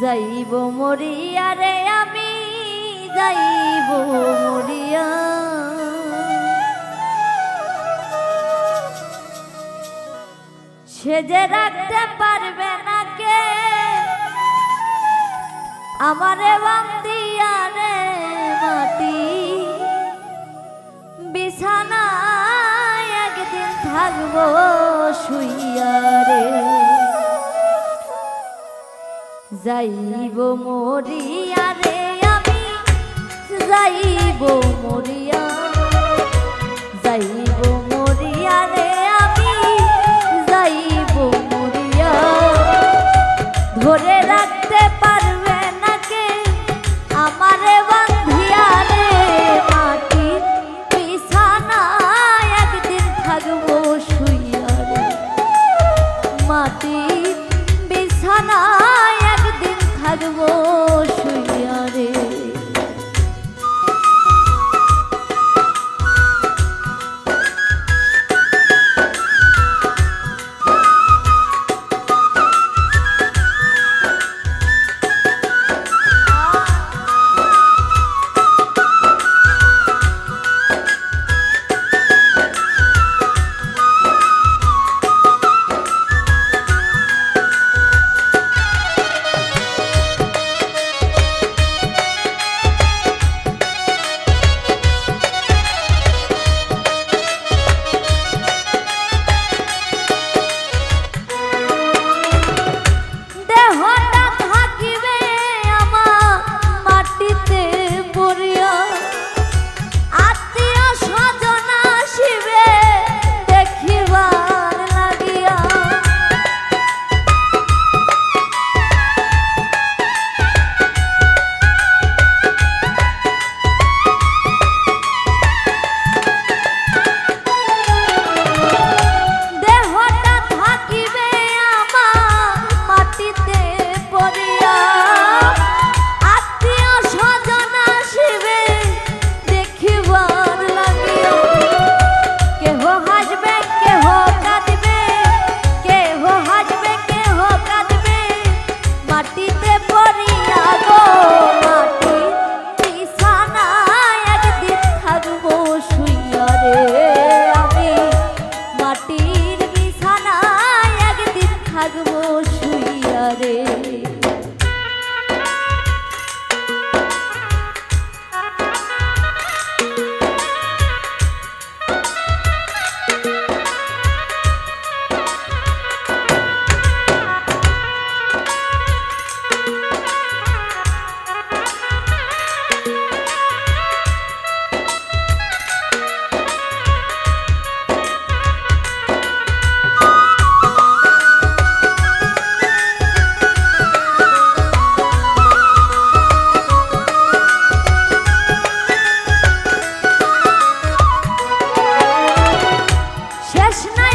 যাইব মরিয়া রে আমি যাইব মরিয়া। সেজে রাখতে পারবে না কে, আমারে বান্দিয়া রে মাটি। বিছানায় একদিন থাকব শুইয়া রে। যাইব মরিয়া রে আমি যাইব মরিয়া রে কৃষ্ণ